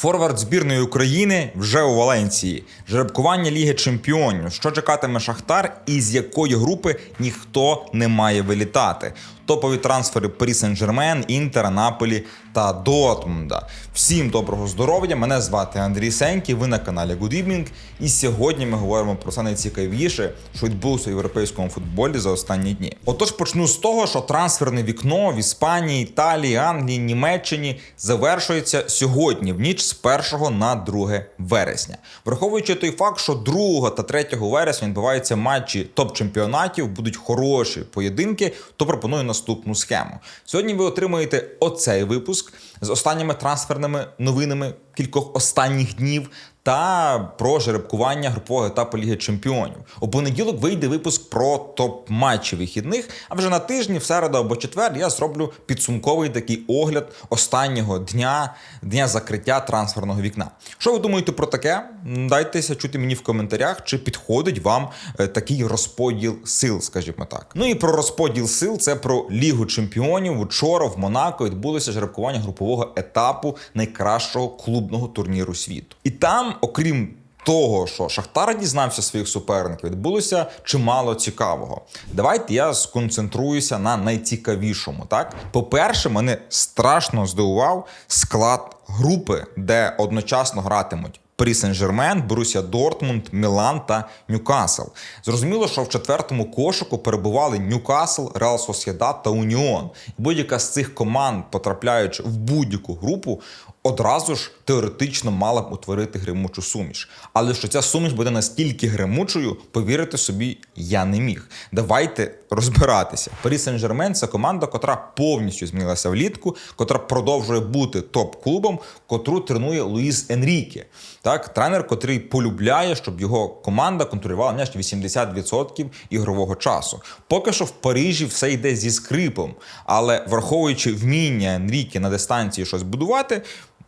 Форвард збірної України вже у Валенції. Жеребкування Ліги Чемпіонів. Що чекатиме Шахтар і з якої групи ніхто не має вилітати. Топові трансфери Парі Сен-Жермен, Інтера, Наполі та Дортмунда. Всім доброго здоров'я! Мене звати Андрій Сенький. Ви на каналі Good Evening. І сьогодні ми говоримо про все найцікавіше, що відбулося у європейському футболі за останні дні. Отож, почну з того, що трансферне вікно в Іспанії, Італії, Англії, Німеччині завершується сьогодні, в ніч з 1 на 2 вересня. Враховуючи той факт, що 2 та 3 вересня відбуваються матчі топ-чемпіонатів, будуть хороші поєдинки, то пропоную наступну схему. Сьогодні ви отримаєте оцей випуск з останніми трансферними новинами кількох останніх днів. Та про жеребкування групового етапу Ліги Чемпіонів. У понеділок вийде випуск про топ-матчі вихідних. А вже на тижні, в середу або четвер, я зроблю підсумковий такий огляд останнього дня, дня закриття трансферного вікна. Що ви думаєте про таке? Дайтеся чути мені в коментарях, чи підходить вам е, такий розподіл сил, скажімо так. Ну і про розподіл сил це про Лігу Чемпіонів. Учора в Монако відбулося жеребкування групового етапу найкращого клубного турніру світу. І там, окрім того, що Шахтар дізнався своїх суперників, відбулося чимало цікавого. Давайте я сконцентруюся на найцікавішому. Так, по-перше, мене страшно здивував склад групи, де одночасно гратимуть. Парі Сен-Жермен, Борусія Дортмунд, Мілан та Ньюкасл. Зрозуміло, що в четвертому кошику перебували Ньюкасл, Реал Сосєдат та Уніон. Будь-яка з цих команд, потрапляючи в будь-яку групу, одразу ж теоретично мала б утворити гримучу суміш. Але що ця суміш буде настільки гримучою, повірити собі я не міг. Давайте розбиратися. Парі Сен-Жермен це команда, котра повністю змінилася влітку, котра продовжує бути топ-клубом, котру тренує Луїс Енріке. Так, тренер, котрий полюбляє, щоб його команда контролювала не 80% ігрового часу. Поки що в Парижі все йде зі скрипом, але враховуючи вміння Енріке на дистанції щось будувати.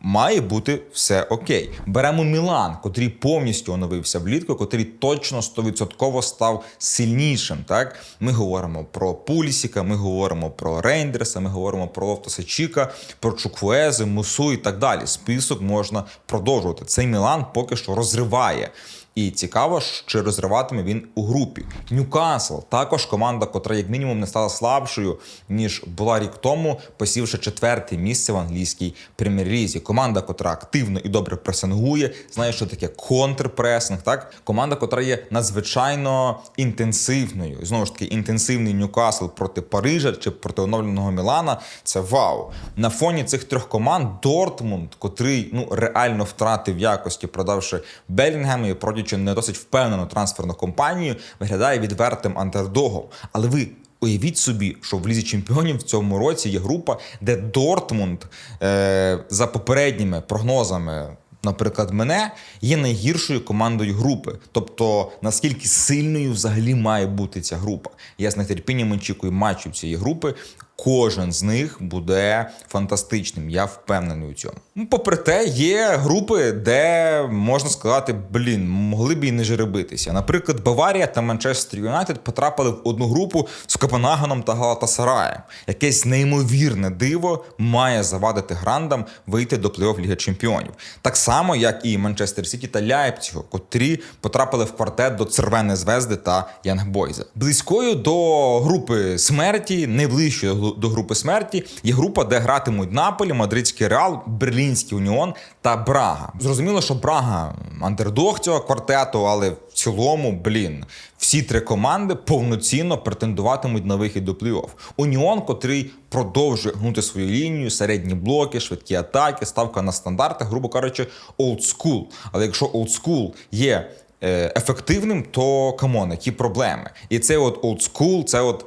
Має бути все окей. Беремо Мілан, котрий повністю оновився влітку, котрий точно 100% став сильнішим. Так, ми говоримо про Пулісіка, ми говоримо про Рейндерса, ми говоримо про Лофтосачіка, про Чуквези, Мусу і так далі. Список можна продовжувати. Цей Мілан поки що розриває. І цікаво, чи розриватиме він у групі. Ньюкасл також команда, котра як мінімум не стала слабшою ніж була рік тому, посівши четверте місце в англійській прем'єр-лізі. Команда, котра активно і добре пресингує, знає, що таке контрпресинг. Так, команда, котра є надзвичайно інтенсивною. Знову ж таки, інтенсивний Ньюкасл проти Парижа чи проти оновленого Мілана. Це вау. На фоні цих трьох команд Дортмунд, котрий ну реально втратив якості, продавши Белінгем і проти проводячи не досить впевнену трансферну компанію, виглядає відвертим андердогом. Але ви. Уявіть собі, що в лізі чемпіонів в цьому році є група, де Дортмунд е, за попередніми прогнозами, наприклад, мене є найгіршою командою групи. Тобто, наскільки сильною взагалі має бути ця група. Я з нетерпінням очікую матчів цієї групи. Кожен з них буде фантастичним, я впевнений у цьому. Ну, попри те, є групи, де можна сказати, блін, могли б і не жеребитися. Наприклад, Баварія та Манчестер Юнайтед потрапили в одну групу з Копенгагеном та Галатасараєм. Якесь неймовірне диво має завадити грандам вийти до плей-офф Ліги Чемпіонів. Так само, як і Манчестер Сіті та Ляйпціго, котрі потрапили в квартет до Цервеної Звезди та Янгбойза. Близькою до групи смерті, найближчою до групи смерті є група, де гратимуть Наполі, Мадридський Реал, Берлінський Уніон та Брага. Зрозуміло, що Брага андердог цього квартету, але в цілому, блін, всі три команди повноцінно претендуватимуть на вихід до плей-офф. Уніон, котрий продовжує гнути свою лінію, середні блоки, швидкі атаки, ставка на стандарти, грубо кажучи, олдскул. Але якщо олдскул є ефективним, то камон, які проблеми. І це от олдскул, це от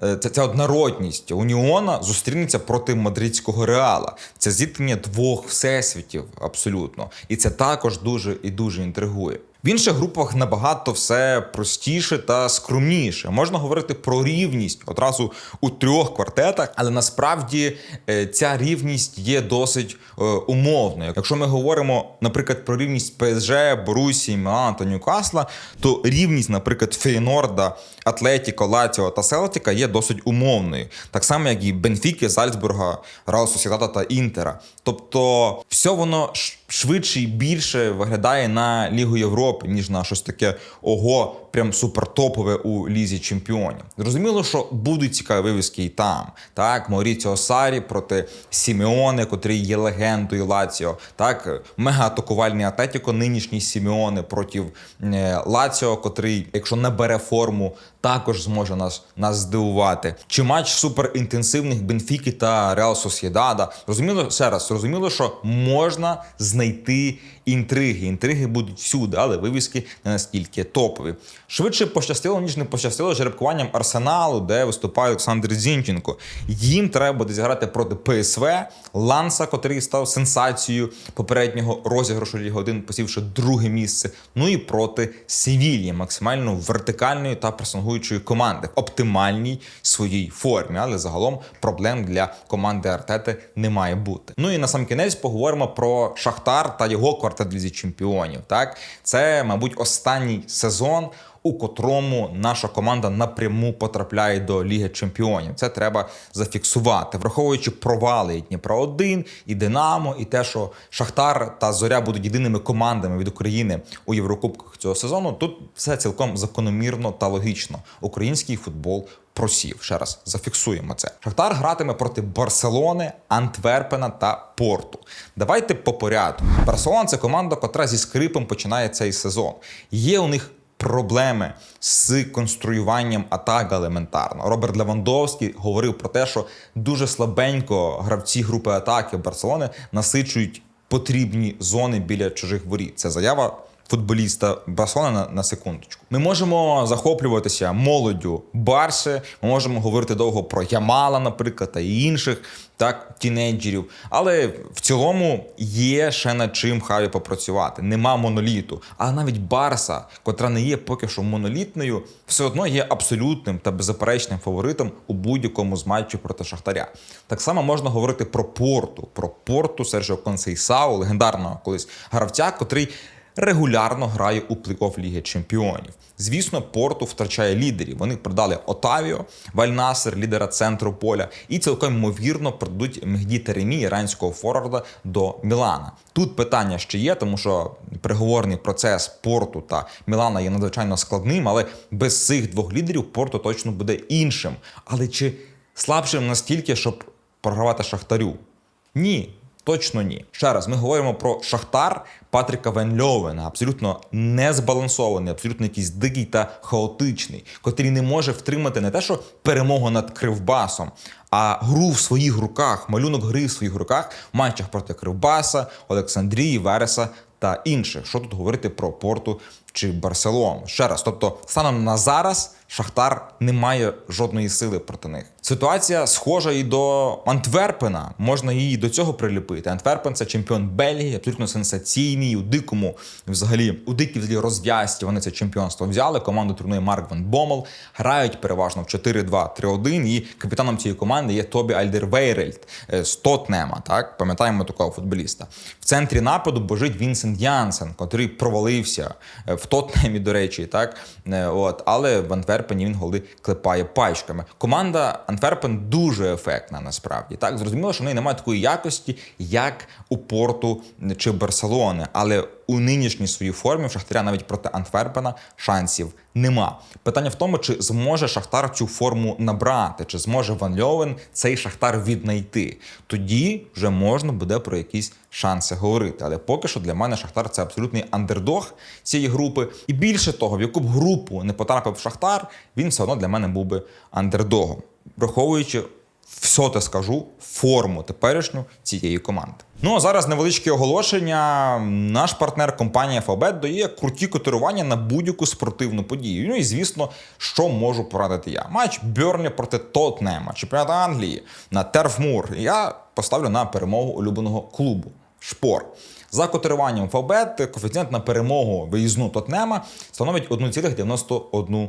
це, це однородність Уніона зустрінеться проти мадридського реала. Це зіткнення двох всесвітів абсолютно. І це також дуже і дуже інтригує. В інших групах набагато все простіше та скромніше. Можна говорити про рівність одразу у трьох квартетах, але насправді е, ця рівність є досить е, умовною. Якщо ми говоримо, наприклад, про рівність ПСЖ, Борусії, Мілана та Ньюкасла, то рівність, наприклад, Фейнорда, Атлетіко, Лаціо та Селтіка є досить умовною, так само як і Бенфіки, Зальцбурга, Реал Сосідата та Інтера. Тобто, все воно швидше і більше виглядає на Лігу Європи, ніж на щось таке ого, прям супертопове у лізі чемпіонів. Зрозуміло, що будуть цікаві вивіски і там. Так, Мауріціо Сарі проти Сімеоне, котрий є легендою Лаціо. Так, мега-атакувальний Атетіко, нинішній Сімеоне проти е, Лаціо, котрий, якщо не бере форму, також зможе нас, нас здивувати. Чи матч суперінтенсивних Бенфіки та Реал Сосєдада. Розуміло, ще раз, зрозуміло, що можна знайти інтриги. Інтриги будуть всюди, але вивіски не настільки топові. Швидше пощастило, ніж не пощастило жеребкуванням Арсеналу, де виступає Олександр Зінченко. Їм треба буде зіграти проти ПСВ, Ланса, котрий став сенсацією попереднього розіграшу Ліги 1, посівши друге місце. Ну і проти Севільї, максимально вертикальної та пресингуючої команди в оптимальній своїй формі. Але загалом проблем для команди Артети не має бути. Ну і на сам кінець поговоримо про Шахтар та його квартет в Лізі чемпіонів. Так, це, мабуть, останній сезон. У котрому наша команда напряму потрапляє до Ліги Чемпіонів. Це треба зафіксувати, враховуючи провали і Дніпра 1 і Динамо, і те, що Шахтар та Зоря будуть єдиними командами від України у Єврокубках цього сезону. Тут все цілком закономірно та логічно. Український футбол просів. Ще раз зафіксуємо це. Шахтар гратиме проти Барселони, Антверпена та Порту. Давайте по порядку. Барселона це команда, котра зі скрипом починає цей сезон. Є у них проблеми з конструюванням атак елементарно. Роберт Левандовський говорив про те, що дуже слабенько гравці групи атаки Барселони насичують потрібні зони біля чужих воріт. Це заява. Футболіста Барселони на, на секундочку. Ми можемо захоплюватися молоддю Барси. Ми можемо говорити довго про Ямала, наприклад, та інших так тінейджерів. Але в цілому є ще над чим Хаві попрацювати. Нема моноліту. А навіть Барса, котра не є поки що монолітною, все одно є абсолютним та беззаперечним фаворитом у будь-якому з матчів проти Шахтаря. Так само можна говорити про порту, про порту Сержіо Консейсао, легендарного колись гравця, котрий регулярно грає у плей-офф Ліги Чемпіонів. Звісно, порту втрачає лідерів. Вони продали Отавіо, Вальнасер, лідера центру поля, і цілком ймовірно продадуть Мегді Теремі, іранського форварда, до Мілана. Тут питання ще є, тому що переговорний процес порту та Мілана є надзвичайно складним, але без цих двох лідерів порту точно буде іншим. Але чи слабшим настільки, щоб програвати Шахтарю? Ні. Точно ні. Ще раз, ми говоримо про Шахтар Патріка Вен Льовена, абсолютно незбалансований, абсолютно якийсь дикий та хаотичний, котрий не може втримати не те, що перемогу над Кривбасом, а гру в своїх руках, малюнок гри в своїх руках в матчах проти Кривбаса, Олександрії, Вереса та інших. Що тут говорити про порту чи Барселону? Ще раз, тобто, станом на зараз. Шахтар не має жодної сили проти них. Ситуація схожа і до Антверпена. Можна її до цього приліпити. Антверпен це чемпіон Бельгії, абсолютно сенсаційний у дикому, взагалі у дикій взагалі розв'язці. Вони це чемпіонство взяли. Команду тренує Марк Ван Бомел. Грають переважно в 4-2-3-1. І капітаном цієї команди є Тобі Альдервейрельд з Тотнема. Так пам'ятаємо такого футболіста. В центрі нападу божить Вінсент Янсен, котрий провалився в Тотнемі, до речі, так от, але в Антверпені Антверпені він голи клепає пачками. Команда Антверпен дуже ефектна, насправді. Так, зрозуміло, що в неї немає такої якості, як у Порту чи Барселони. Але у нинішній своїй формі в Шахтаря навіть проти Антверпена шансів нема. Питання в тому, чи зможе Шахтар цю форму набрати, чи зможе Ван Льовен цей Шахтар віднайти. Тоді вже можна буде про якісь шанси говорити. Але поки що для мене Шахтар це абсолютний андердог цієї групи. І більше того, в яку б групу не потрапив Шахтар, він все одно для мене був би андердогом, враховуючи. Все те скажу форму теперішню цієї команди. Ну а зараз невеличке оголошення. Наш партнер компанія Фабет дає круті котирування на будь-яку спортивну подію. Ну і звісно, що можу порадити я. Матч Бьорні проти Тотнема, чемпіонат Англії на Терфмур. Я поставлю на перемогу улюбленого клубу Шпор. За котируванням Фабет коефіцієнт на перемогу виїзну Тотнема становить 1,91.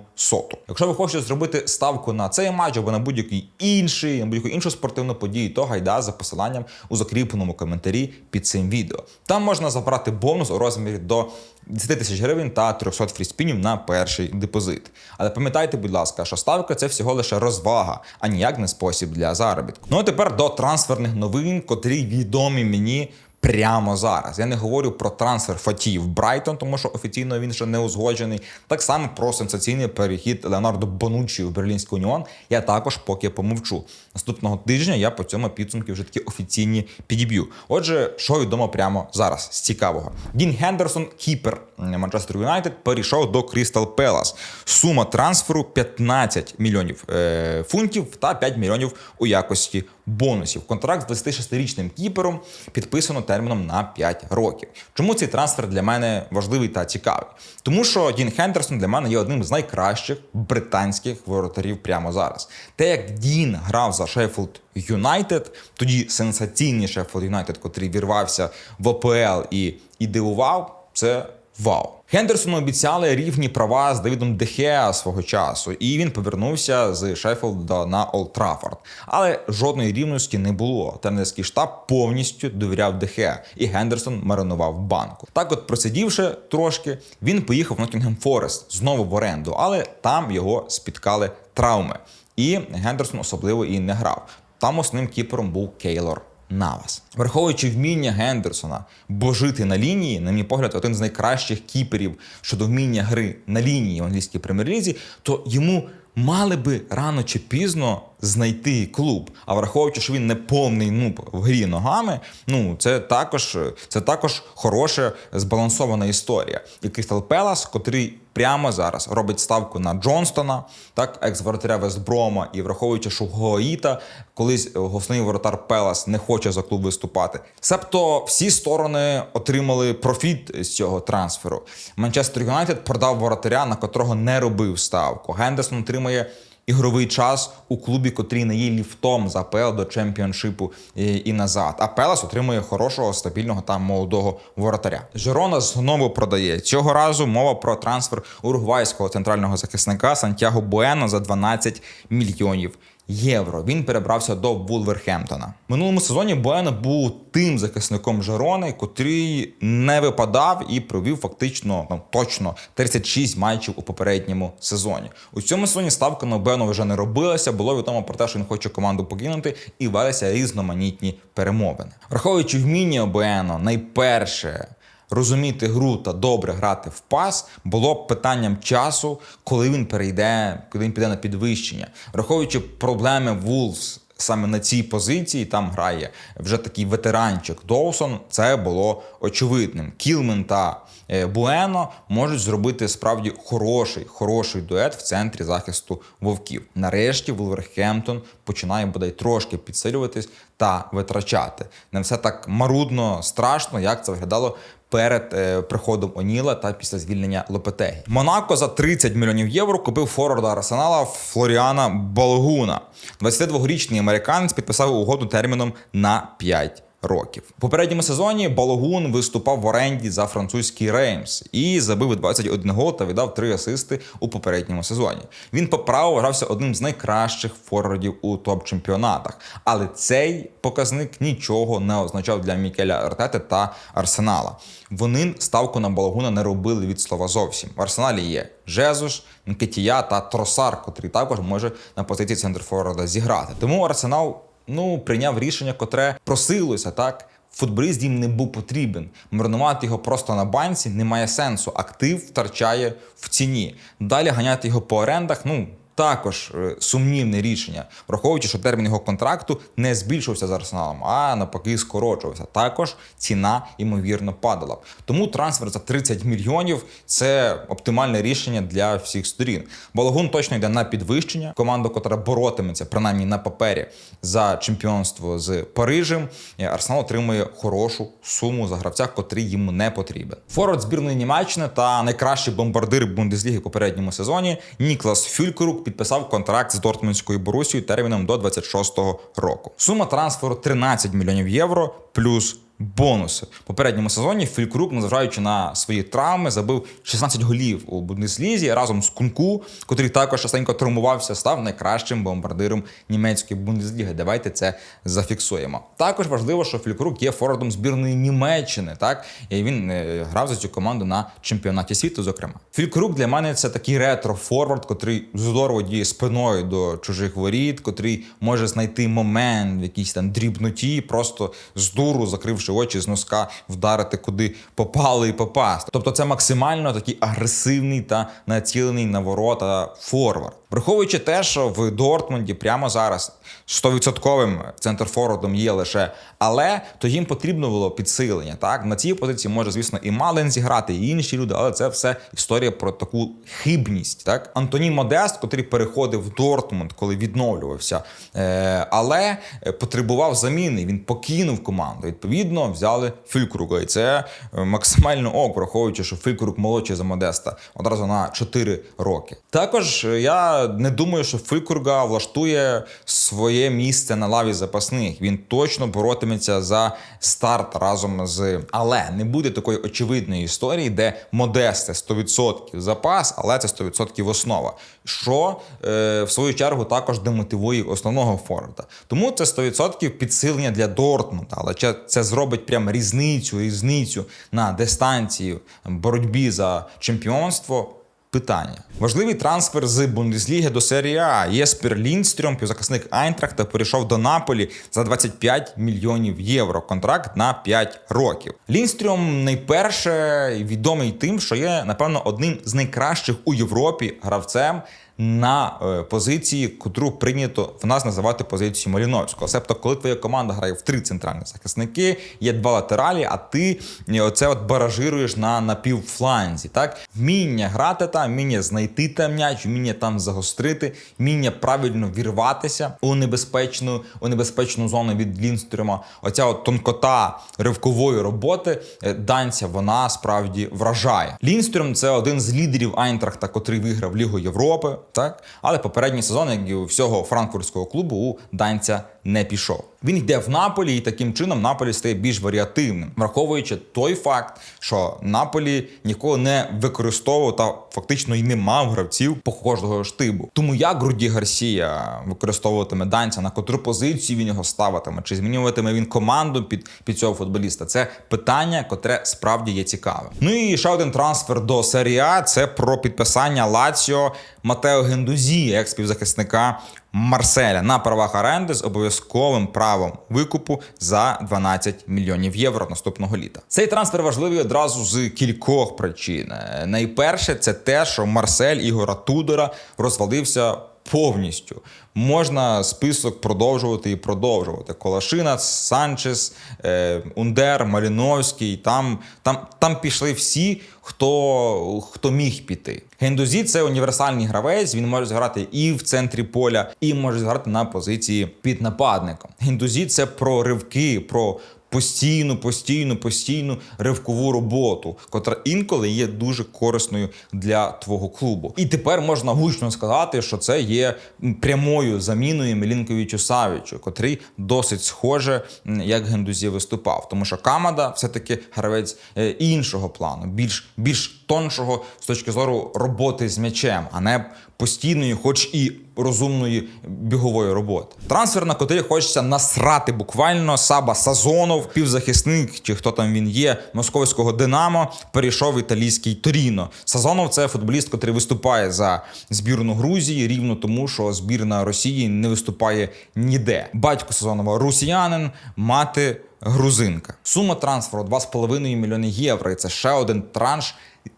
Якщо ви хочете зробити ставку на цей матч або на будь-який інший, на будь-яку іншу спортивну подію, то гайда за посиланням у закріпленому коментарі під цим відео. Там можна забрати бонус у розмірі до 10 тисяч гривень та 300 фріспінів на перший депозит. Але пам'ятайте, будь ласка, що ставка це всього лише розвага, а ніяк не спосіб для заробітку. Ну а тепер до трансферних новин, котрі відомі мені Прямо зараз я не говорю про трансфер Фаті в Брайтон, тому що офіційно він ще не узгоджений. Так само про сенсаційний перехід Леонардо Бонуччі в Берлінський уніон. Я також поки помовчу. Наступного тижня я по цьому підсумки вже такі офіційні підіб'ю. Отже, що відомо прямо зараз з цікавого. Дін Хендерсон, кіпер Манчестер Юнайтед, перейшов до Крістал Пелас. Сума трансферу 15 мільйонів е, фунтів та 5 мільйонів у якості бонусів. Контракт з 26-річним кіпером підписано терміном на 5 років. Чому цей трансфер для мене важливий та цікавий? Тому що Дін Хендерсон для мене є одним з найкращих британських воротарів прямо зараз. Те, як Дін грав за Шеффілд Юнайтед, тоді сенсаційний Шеффілд Юнайтед, котрий вірвався в ОПЛ і, і дивував, це вау. Хендерсону обіцяли рівні права з Давідом Дехеа свого часу, і він повернувся з Шеффілда на Олд Траффорд. Але жодної рівності не було. Тренерський штаб повністю довіряв Дехеа, і Гендерсон маринував банку. Так, от просидівши трошки, він поїхав в Ноттінгем Форест знову в оренду, але там його спіткали травми. І Гендерсон особливо і не грав. Там основним кіпером був Кейлор Навас. Враховуючи вміння Гендерсона божити на лінії, на мій погляд, один з найкращих кіперів щодо вміння гри на лінії в англійській прем'єр-лізі, то йому мали би рано чи пізно знайти клуб. А враховуючи, що він не повний нуб в грі ногами, ну це також це також хороша збалансована історія. І Крістал Пелас, котрий прямо зараз робить ставку на Джонстона, так екс-воротаря Вестброма, і враховуючи, що Гоїта колись головний воротар Пелас не хоче за клуб виступати. Себто всі сторони отримали профіт з цього трансферу. Манчестер Юнайтед продав воротаря, на котрого не робив ставку. Гендерсон отримує ігровий час у клубі, котрий не є ліфтом з АПЛ до чемпіоншипу і, і назад. А Пелас отримує хорошого, стабільного та молодого воротаря. Жерона знову продає цього разу. Мова про трансфер уругвайського центрального захисника Сантьяго Буено за 12 мільйонів. Євро він перебрався до Вулверхемптона. Минулому сезоні Буено був тим захисником Жерони, котрий не випадав і провів фактично ну, точно 36 матчів у попередньому сезоні. У цьому сезоні ставка на Буено вже не робилася. Було відомо про те, що він хоче команду покинути, і велися різноманітні перемовини. Враховуючи вміння Буено, найперше розуміти гру та добре грати в пас було б питанням часу, коли він перейде, коли він піде на підвищення, враховуючи проблеми Вулфс. Саме на цій позиції там грає вже такий ветеранчик Доусон. Це було очевидним. Кілмен та е, Буено можуть зробити справді хороший, хороший дует в центрі захисту вовків. Нарешті Вулверхемптон починає бодай трошки підсилюватись та витрачати. Не все так марудно страшно, як це виглядало перед е, приходом Оніла та після звільнення Лопетегі. Монако за 30 мільйонів євро купив форварда Арсенала Флоріана Балгуна. 22-річний американець підписав угоду терміном на 5 років. У попередньому сезоні Балогун виступав в оренді за французький Реймс і забив 21 гол та віддав 3 асисти у попередньому сезоні. Він по праву вважався одним з найкращих форвардів у топ-чемпіонатах. Але цей показник нічого не означав для Мікеля Артети та Арсенала. Вони ставку на Балогуна не робили від слова зовсім. В Арсеналі є Жезуш, Нкетія та Тросар, котрий також може на позиції центрфорварда зіграти. Тому Арсенал ну прийняв рішення, котре просилося так. Футболіст їм не був потрібен. Марнувати його просто на банці немає сенсу. Актив втрачає в ціні. Далі ганяти його по орендах. Ну також е, сумнівне рішення, враховуючи, що термін його контракту не збільшився з арсеналом, а навпаки, скорочувався. Також ціна ймовірно падала. Тому трансфер за 30 мільйонів це оптимальне рішення для всіх сторін. Балагун точно йде на підвищення. Команда, котра боротиметься принаймні на папері за чемпіонство з Парижем. Арсенал отримує хорошу суму за гравця, котрий йому не потрібен. Форвард збірної Німеччини та найкращий бомбардир Бундесліги попередньому сезоні Ніклас Фюлькерук підписав контракт з Дортмундською Борусією терміном до 26-го року. Сума трансферу 13 мільйонів євро плюс. Бонуси в попередньому сезоні Фількрук, незважаючи на свої травми, забив 16 голів у Бундеслізі разом з Кунку, котрий також частенько травмувався, став найкращим бомбардиром німецької бундесліги. Давайте це зафіксуємо. Також важливо, що Фількрук є форвардом збірної Німеччини. Так і він е, грав за цю команду на чемпіонаті світу. Зокрема, Фількрук для мене це такий ретро-форвард, котрий здорово діє спиною до чужих воріт, котрий може знайти момент в якійсь там дрібноті, просто з дуру закривши закривши очі з носка, вдарити куди попали і попасти. Тобто це максимально такий агресивний та націлений на ворота форвард. Враховуючи те, що в Дортмунді прямо зараз 100% центрфорвардом є лише але, то їм потрібно було підсилення. Так на цій позиції може, звісно, і Мален зіграти, і інші люди, але це все історія про таку хибність. Так, Антоній Модест, котрий переходив в Дортмунд, коли відновлювався, е, але потребував заміни. Він покинув команду. Відповідно, взяли Фюлькруга. І це е, максимально ок, враховуючи, що Фюлькруг молодший за Модеста одразу на 4 роки. Також е, не думаю, що Фюлькруга влаштує своє місце на лаві запасних. Він точно боротиметься за старт разом з. Але не буде такої очевидної історії, де Модесте 100% запас, але це 100% основа. Що е, в свою чергу також демотивує основного форварда. Тому це 100% підсилення для Дортмунда, але це зробить прям різницю, різницю на дистанції боротьбі за чемпіонство. Питання важливий трансфер з Бундесліги до серії А. Єспер Лінстрьом, півзахисник Айнтрахта, перейшов до Наполі за 25 мільйонів євро. Контракт на 5 років. Лінстрьом найперше відомий тим, що є напевно одним з найкращих у Європі гравцем. На е, позиції, котру прийнято в нас називати позицією Маліновського. Себто, коли твоя команда грає в три центральні захисники, є два латералі, а ти е, оце от баражируєш на напівфланзі. Так вміння грати там, вміння знайти там м'яч, вміння там загострити, вміння правильно вірватися у небезпечну, у небезпечну зону від Лінстрема. Оця от тонкота ривкової роботи е, данця вона справді вражає. Лінстрем це один з лідерів Айнтрахта, котрий виграв Лігу Європи. Так, але попередній сезон, як і у всього франкфуртського клубу, у данця не пішов. Він йде в Наполі, і таким чином Наполі стає більш варіативним, враховуючи той факт, що Наполі ніколи не використовував та фактично і не мав гравців похожого штибу. Тому як Груді Гарсія використовуватиме данця, на котру позицію він його ставитиме, чи змінюватиме він команду під, під цього футболіста? Це питання, котре справді є цікаве. Ну і ще один трансфер до серії А – це про підписання Лаціо Матео Гендузі, як співзахисника Марселя на правах оренди з обов'язковим правом викупу за 12 мільйонів євро наступного літа. Цей трансфер важливий одразу з кількох причин. Найперше, це те, що Марсель Ігора Тудора розвалився. Повністю можна список продовжувати і продовжувати. Колашина, Санчес, е, Ундер, Маліновський. Там там, там пішли всі, хто хто міг піти. Гендузі це універсальний гравець. Він може зграти і в центрі поля, і може зграти на позиції під нападником. Гендузі це про ривки, про постійну, постійну, постійну ривкову роботу, котра інколи є дуже корисною для твого клубу. І тепер можна гучно сказати, що це є прямою заміною Мілінковичу Савічу, котрий досить схоже, як Гендузі виступав. Тому що Камада все-таки гравець е, іншого плану, більш більш тоншого з точки зору роботи з м'ячем, а не постійної, хоч і розумної бігової роботи. Трансфер, на котрий хочеться насрати буквально Саба Сазонов, півзахисник, чи хто там він є, московського Динамо, перейшов в італійський Торіно. Сазонов це футболіст, який виступає за збірну Грузії, рівно тому, що збірна Росії не виступає ніде. Батько Сазонова росіянин, мати. Грузинка. Сума трансферу 2,5 мільйони євро. І це ще один транш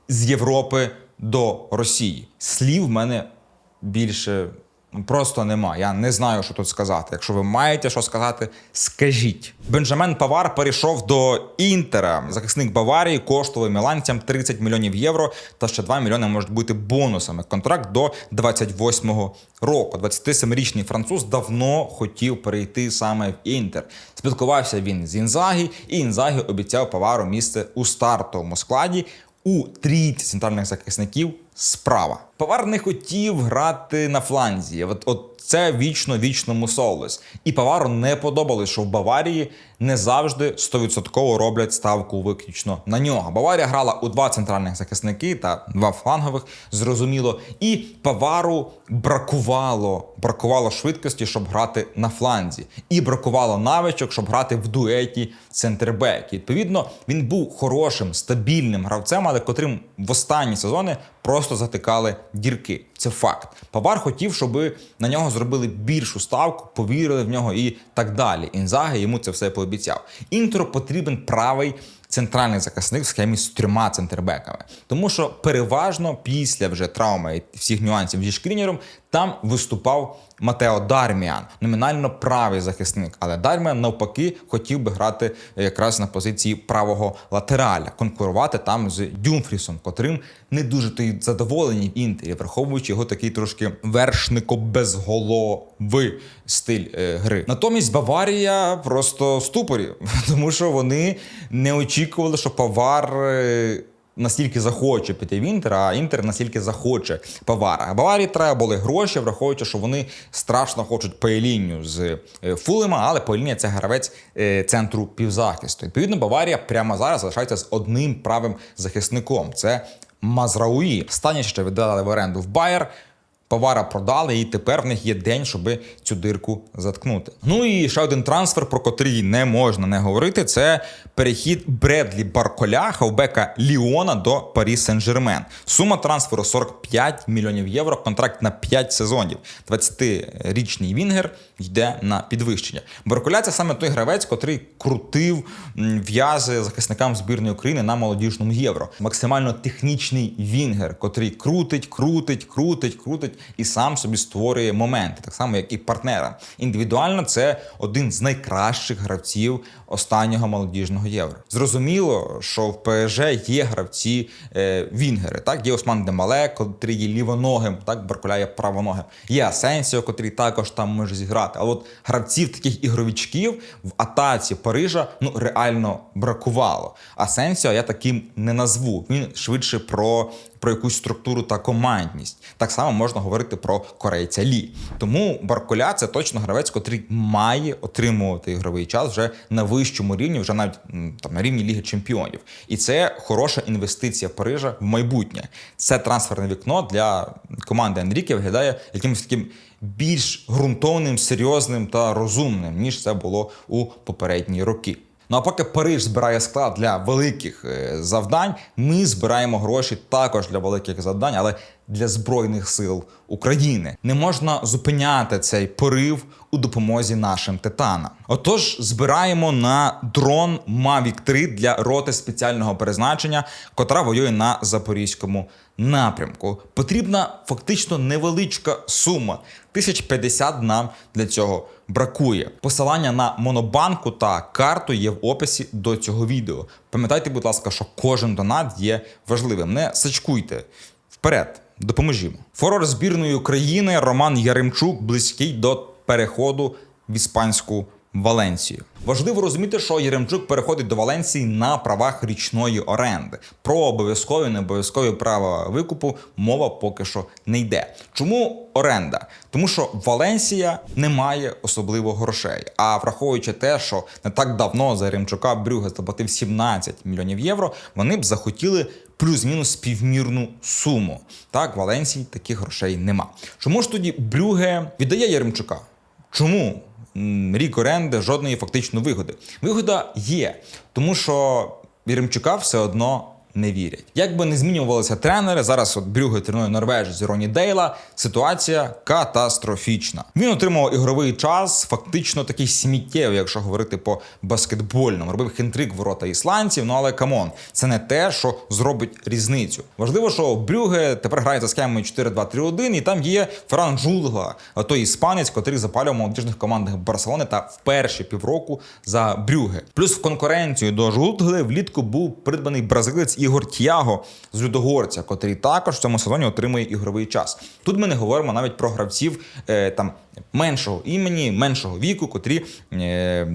з Європи до Росії. Слів в мене більше просто нема. Я не знаю, що тут сказати. Якщо ви маєте що сказати, скажіть. Бенджамен Павар перейшов до Інтера. Захисник Баварії коштував міланцям 30 мільйонів євро, та ще 2 мільйони можуть бути бонусами. Контракт до 28-го року. 27-річний француз давно хотів перейти саме в Інтер. Спілкувався він з Інзагі, і Інзагі обіцяв Павару місце у стартовому складі у трійці центральних захисників справа. Павар не хотів грати на фланзі. От, от це вічно вічному солос. І Павару не подобалось, що в Баварії не завжди 100% роблять ставку виключно на нього. Баварія грала у два центральних захисники та два флангових, зрозуміло. І Павару бракувало, бракувало швидкості, щоб грати на фланзі, і бракувало навичок, щоб грати в дуеті центрбек. Відповідно, він був хорошим, стабільним гравцем, але котрим в останні сезони просто затикали дірки. Це факт. Павар хотів, щоб на нього зробили більшу ставку, повірили в нього і так далі. Інзаги йому це все пообіцяв. Інтро потрібен правий центральний захисник в схемі з трьома центрбеками. Тому що переважно після вже травми і всіх нюансів зі шкрінером там виступав Матео Дарміан, номінально правий захисник. Але Дарміан навпаки хотів би грати якраз на позиції правого латераля, конкурувати там з Дюмфрісом, котрим не дуже то й задоволені в інтері, враховуючи його такий трошки вершнико безголовий стиль е, гри. Натомість Баварія просто в ступорі, тому що вони не очікували, що Павар. е, Настільки захоче піти в інтер, а інтер настільки захоче Павара. А Баварії треба були гроші, враховуючи, що вони страшно хочуть Паеліню з е, Фулема, але Паеліня це гравець е, центру півзахисту. Відповідно, Баварія прямо зараз залишається з одним правим захисником. Це Мазрауї. Останнє ще віддали в оренду в Байер. Павара продали, і тепер в них є день, щоб цю дирку заткнути. Ну і ще один трансфер, про котрий не можна не говорити. Це перехід Бредлі Барколя, хавбека Ліона до Парі Сен-Жермен. Сума трансферу 45 мільйонів євро. Контракт на 5 сезонів. 20-річний Вінгер йде на підвищення. Барколя це саме той гравець, котрий крутив в'язи захисникам збірної України на молодіжному євро. Максимально технічний Вінгер, котрий крутить, крутить, крутить, крутить і сам собі створює моменти, так само як і партнера. Індивідуально це один з найкращих гравців останнього молодіжного євро. Зрозуміло, що в ПСЖ є гравці е, Вінгери. Так, є Осман Демале, котрий є лівоногим, так Баркуля є правоногим. Є Асенсіо, котрий також там може зіграти. Але от гравців таких ігровичків в атаці Парижа ну реально бракувало. Асенсіо я таким не назву. Він швидше про про якусь структуру та командність. Так само можна говорити про корейця Лі. Тому Барколя це точно гравець, котрий має отримувати ігровий час вже на вищому рівні, вже навіть там на рівні Ліги Чемпіонів. І це хороша інвестиція Парижа в майбутнє. Це трансферне вікно для команди Андріки виглядає якимось таким. Більш ґрунтовним, серйозним та розумним, ніж це було у попередні роки. Ну а поки Париж збирає склад для великих е, завдань, ми збираємо гроші також для великих завдань, але для збройних сил України не можна зупиняти цей порив у допомозі нашим титанам. Отож, збираємо на дрон Mavic 3 для роти спеціального призначення, котра воює на запорізькому напрямку. Потрібна фактично невеличка сума. 1050 нам для цього бракує. Посилання на монобанку та карту є в описі до цього відео. Пам'ятайте, будь ласка, що кожен донат є важливим. Не сачкуйте вперед. Допоможімо. Форор збірної України Роман Яремчук близький до переходу в іспанську Валенсію. Важливо розуміти, що Яремчук переходить до Валенсії на правах річної оренди. Про обов'язкові не обов'язкові права викупу мова поки що не йде. Чому оренда? Тому що Валенсія не має особливо грошей. А враховуючи те, що не так давно за Яремчука Брюге заплатив 17 мільйонів євро, вони б захотіли плюс-мінус співмірну суму. Так, Валенсії таких грошей нема. Чому ж тоді Брюге віддає Яремчука? Чому? Рік оренди жодної фактично вигоди. Вигода є, тому що Віремчука все одно не вірять. Як би не змінювалися тренери, зараз от Брюге тренує норвежець Роні Дейла. Ситуація катастрофічна. Він отримав ігровий час, фактично такий сміттєвий, якщо говорити по баскетбольному. Робив хентрик ворота ісландців. Ну але камон, це не те, що зробить різницю. Важливо, що Брюге тепер грає за схемою 4-2-3-1, і там є Ферран Джулга, той іспанець, котрий запалював молодіжних командах Барселони та в перші півроку за Брюге. Плюс в конкуренцію до Жултгли влітку був придбаний бразилець Ігор Тяго з Людогорця, котрий також в цьому сезоні отримує ігровий час. Тут ми не говоримо навіть про гравців е, там меншого імені, меншого віку, котрі е,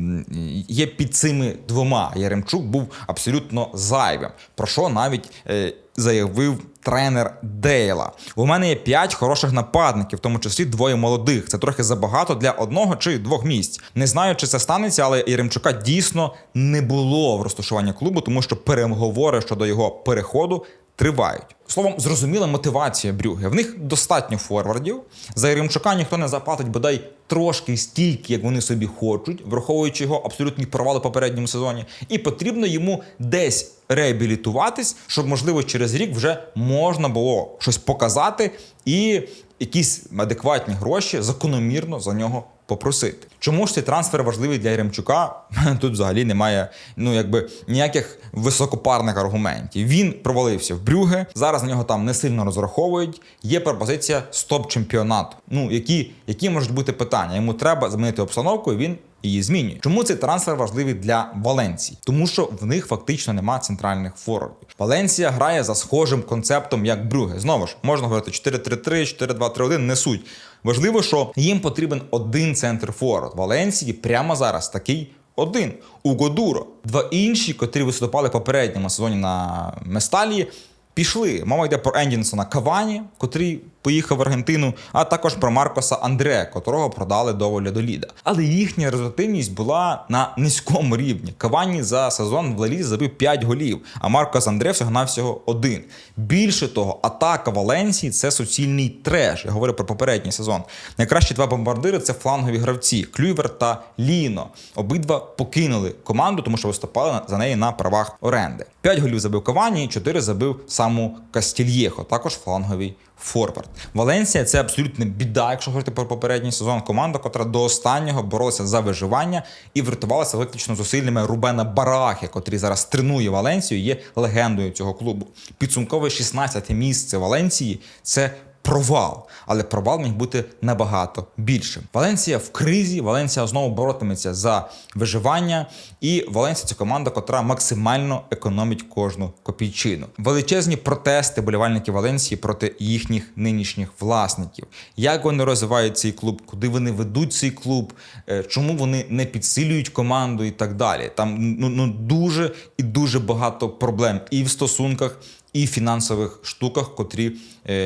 є під цими двома. Яремчук був абсолютно зайвим. Про що навіть е, заявив тренер Дейла. У мене є п'ять хороших нападників, в тому числі двоє молодих. Це трохи забагато для одного чи двох місць. Не знаю, чи це станеться, але Єремчука дійсно не було в розташуванні клубу, тому що переговори щодо його переходу тривають. Словом, зрозуміла мотивація Брюге. В них достатньо форвардів. За Єремчука ніхто не заплатить бодай трошки стільки, як вони собі хочуть, враховуючи його абсолютні провали в попередньому сезоні. І потрібно йому десь реабілітуватись, щоб, можливо, через рік вже можна було щось показати і якісь адекватні гроші закономірно за нього попросити. Чому ж цей трансфер важливий для Яремчука? Тут взагалі немає ну якби ніяких високопарних аргументів. Він провалився в Брюге. Зараз на нього там не сильно розраховують. Є пропозиція стоп-чемпіонату. Ну які, які можуть бути питання? Йому треба змінити обстановку, і він її змінює. Чому цей трансфер важливий для Валенції? Тому що в них фактично нема центральних форвардів. Валенсія грає за схожим концептом, як Брюге. Знову ж можна говорити 4-3-3, 4-2-3-1, не суть. Важливо, що їм потрібен один центр форвард. Валенсії прямо зараз такий. Один Уго Дуро. Два інші, котрі виступали в попередньому сезоні на Месталії, пішли. Мова йде про Ендінсона Кавані, котрий поїхав в Аргентину, а також про Маркоса Андре, котрого продали до Валядоліда. Але їхня результативність була на низькому рівні. Кавані за сезон в Лалізі забив 5 голів, а Маркос Андре всього навсього один. Більше того, атака Валенсії це суцільний треш. Я говорю про попередній сезон. Найкращі два бомбардири це флангові гравці Клювер та Ліно. Обидва покинули команду, тому що виступали за неї на правах оренди. 5 голів забив Кавані, 4 забив саму Кастільєхо, також фланговий форвард. Валенсія це абсолютно біда, якщо говорити про попередній сезон. Команда, котра до останнього боролася за виживання і врятувалася виключно зусиллями Рубена Барахи, котрий зараз тренує Валенсію, є легендою цього клубу. Підсумкове 16 місце Валенції це. Провал, але провал міг бути набагато більшим. Валенсія в кризі. Валенсія знову боротиметься за виживання, і Валенсія це команда, котра максимально економить кожну копійчину. Величезні протести болівальників Валенсії проти їхніх нинішніх власників. Як вони розвивають цей клуб, куди вони ведуть цей клуб, е, чому вони не підсилюють команду і так далі. Там ну, ну дуже і дуже багато проблем і в стосунках і фінансових штуках, котрі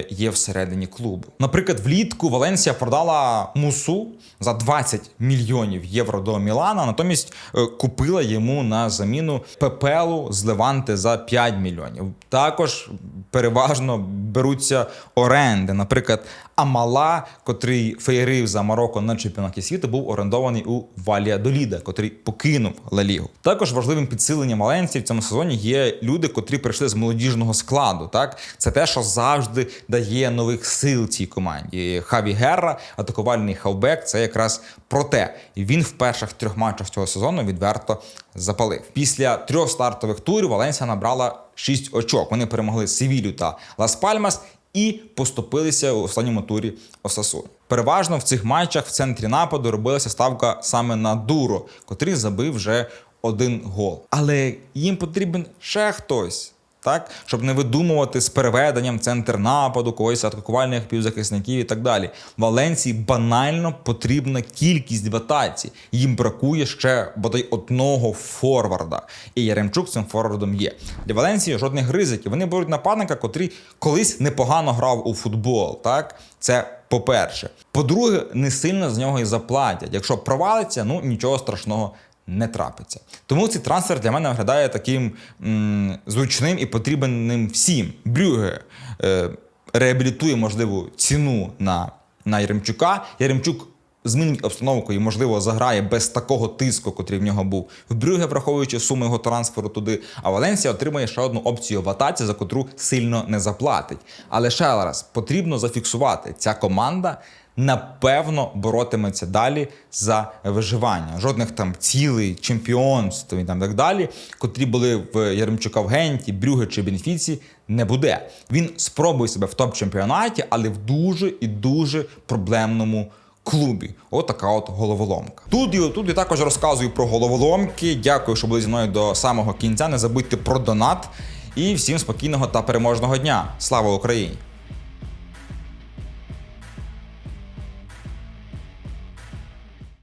є всередині клубу. Наприклад, влітку Валенсія продала мусу за 20 мільйонів євро до Мілана, натомість е, купила йому на заміну Пепелу з Леванти за 5 мільйонів. Також переважно беруться оренди. Наприклад, Амала, котрий феєрив за Марокко на чемпіонаті світу, був орендований у Валіадоліда, котрий покинув Ла Лігу. Також важливим підсиленням Валенції в цьому сезоні є люди, котрі прийшли з молодіжного складу. Так, це те, що завжди дає нових сил цій команді. Хаві Герра, атакувальний хавбек, це якраз про те. Він в перших трьох матчах цього сезону відверто запалив. Після трьох стартових турів Валенсія набрала 6 очок. Вони перемогли Севілю та Лас Пальмас і поступилися у останньому турі Осасу. Переважно в цих матчах в центрі нападу робилася ставка саме на Дуро, котрий забив вже один гол. Але їм потрібен ще хтось. Так, щоб не видумувати з переведенням центр нападу, когось атакувальних півзахисників і так далі. Валенції банально потрібна кількість в атаці. Їм бракує ще бодай одного форварда. І Яремчук цим форвардом є. Для Валенції жодних ризиків. Вони беруть нападника, котрий колись непогано грав у футбол. Так, це по-перше. По-друге, не сильно з нього і заплатять. Якщо провалиться, ну нічого страшного не трапиться. Тому цей трансфер для мене виглядає таким м, зручним і потрібним всім. Брюге е, реабілітує можливу ціну на, на Яремчука. Яремчук змінить обстановку і, можливо, заграє без такого тиску, котрий в нього був в Брюге, враховуючи суми його трансферу туди. А Валенсія отримає ще одну опцію в атаці, за котру сильно не заплатить. Але ще раз потрібно зафіксувати, ця команда напевно боротиметься далі за виживання. Жодних там цілей, чемпіонств і там так далі, котрі були в Яремчука в Генті, Брюге чи Бенфіці, не буде. Він спробує себе в топ-чемпіонаті, але в дуже і дуже проблемному. Клубі, отака от головоломка. Тут і тут я також розказую про головоломки. Дякую, що були зі мною до самого кінця. Не забудьте про донат і всім спокійного та переможного дня. Слава Україні!